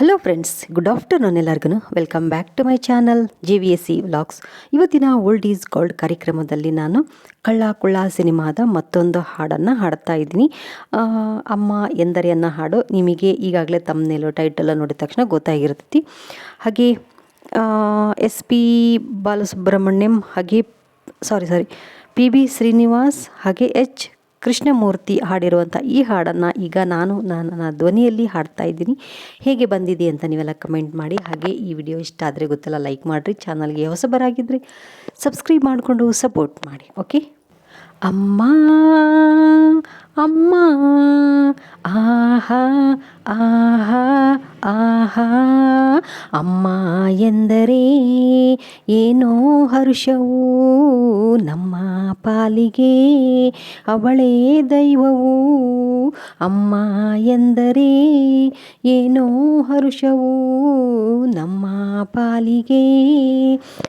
Hello friends good afternoon ಎಲ್ಲರಿಗೂ welcome back to my channel J V S C vlogs ಇವತ್ತಿನ old is gold ಕಾರ್ಯಕ್ರಮದಲ್ಲಿ ನಾನು ಕಳ್ಳ ಕುಳ್ಳ ಸಿನಿಮಾದ ಮತ್ತೊಂದು ಹಾಡನ್ನು ಹಾಡ್ತಾ ಇದ್ದೀನಿ. ಅಮ್ಮ ಎಂದರೆ ಅನ್ನೋ ಹಾಡು ನಿಮಗೆ ಈಗಾಗಲೇ ತಮ್ಮನೇಲು ಟೈಟಲ್ಲ ನೋಡಿದ ತಕ್ಷಣ ಗೊತ್ತಾಗಿರ್ತೈತಿ. ಹಾಗೆ ಎಸ್ ಪಿ ಬಾಲಸುಬ್ರಹ್ಮಣ್ಯಂ, ಹಾಗೆ sorry sorry P B Srinivas, ಹಾಗೆ ಎಚ್ ಕೃಷ್ಣಮೂರ್ತಿ ಹಾಡಿರುವಂಥ ಈ ಹಾಡನ್ನು ಈಗ ನಾನು ನನ್ನ ಧ್ವನಿಯಲ್ಲಿ ಹಾಡ್ತಾ ಇದ್ದೀನಿ. ಹೇಗೆ ಬಂದಿದೆ ಅಂತ ನೀವೆಲ್ಲ ಕಮೆಂಟ್ ಮಾಡಿ. ಹಾಗೆ ಈ ವಿಡಿಯೋ ಇಷ್ಟ ಆದರೆ ಗೊತ್ತಲ್ಲ, ಲೈಕ್ ಮಾಡಿರಿ, ಚಾನಲ್ಗೆ ಹೊಸಬರಾಗಿದ್ದರೆ ಸಬ್ಸ್ಕ್ರೈಬ್ ಮಾಡಿಕೊಂಡು ಸಪೋರ್ಟ್ ಮಾಡಿ, ಓಕೆ? ಅಮ್ಮ ಅಮ್ಮ, ಆಹಾ ಆಹಾ ಆಹಾ. ಅಮ್ಮ ಎಂದರೆ ಏನೋ ಹರ್ಷವು, ನಮ್ಮ ಪಾಲಿಗೆ ಅವಳೇ ದೈವವು. ಅಮ್ಮ ಎಂದರೆ ಏನೋ ಹರ್ಷವು, ನಮ್ಮ ಪಾಲಿಗೆ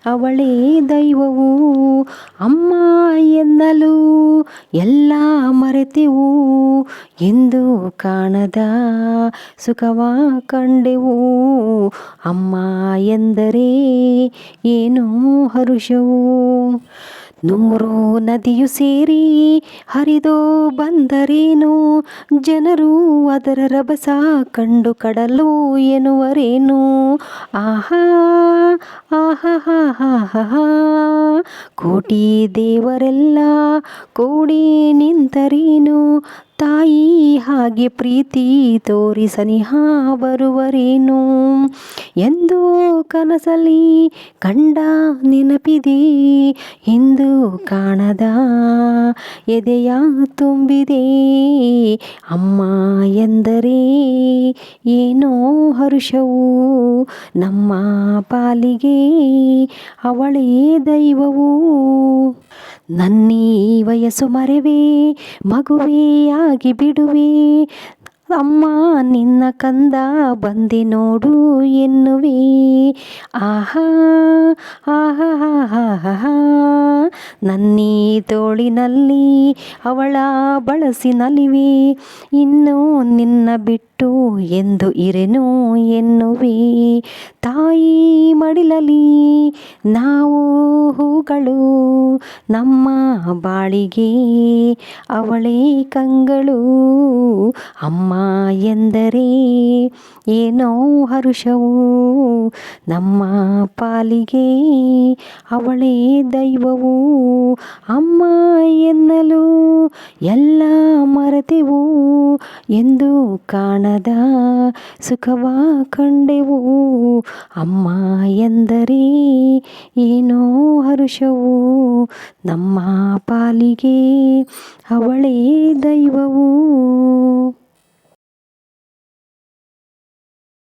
ಅವಳೇ ದೈವವು. ಅಮ್ಮ ಎನ್ನಲು ಎಲ್ಲ ಮರೆತೆವು. ಎಂದು ಕಾಣದ ಸುಖವ ಕಂಡೆವು. ಅಮ್ಮ ಎಂದರೆ ಏನೋ ಹರುಷವು? ನೂರು ನದಿಯು ಸೇರಿ ಹರಿದೋ ಬಂದರೇನು? ಜನರು ಅದರ ರಭಸ ಕಂಡು ಕಡಲು ಎನ್ನುವರೇನು? ಆಹಾ ಆಹಾ ಕೋಟಿ ದೇವರೆಲ್ಲ ಕೋಡಿ ನಿಂತರೇನು? ತಾಯಿ ಹಾಗೆ ಪ್ರೀತಿ ತೋರಿಸನಿಹ ಬರುವರೇನು? ಎಂದು ಕನಸಲಿ ಕಂಡ ನೆನಪಿದೆ ಇಂದು ಕಾಣದ ಎದೆಯ ತುಂಬಿದೆ. ಅಮ್ಮ ಎಂದರೆ ಏನೋ ಹರುಷವು ನಮ್ಮ ಪಾಲಿಗೆ, ಅವಳೇ ದೈವವು. ನನ್ನೀ ವಯಸ್ಸು ಮರೆವೆ, ಮಗುವೇ ಆಗಿ ಬಿಡುವೆ ಅಮ್ಮ ನಿನ್ನ ಕಂದ ಬಂದಿ ನೋಡು ಎನ್ನುವಿ. ಆಹಾ ಆಹಾ ನನ್ನೀ ತೋಳಿನಲ್ಲಿ ಅವಳ ಬಳಸಿ ನಲಿವಿ. ಇನ್ನು ನಿನ್ನ ಬಿಟ್ಟು ಎಂದು ಇರೆನು ಎನ್ನುವಿ. ತಾಯಿ ಮಡಿಲಲಿ, ನಾವು ಹೂಗಳು ನಮ್ಮ ಬಾಳಿಗೆ. ಅವಳೇ ಕಂಗಳು, ಅಮ್ಮ ಎಂದರೆ ಏನೋ ಹರುಷವು. ನಮ್ಮ ಪಾಲಿಗೆ ಅವಳೇ ದೈವವು. ಅಮ್ಮ ಎನ್ನಲು ಎಲ್ಲ ಮರೆತೆವು ಎಂದು ಕಾಣದ ಸುಖವ ಕಂಡೆವು. ಅಮ್ಮ ಎಂದರೆ ಏನೋ ಹರುಷವು. ನಮ್ಮ ಪಾಲಿಗೆ ಅವಳೇ ದೈವವು.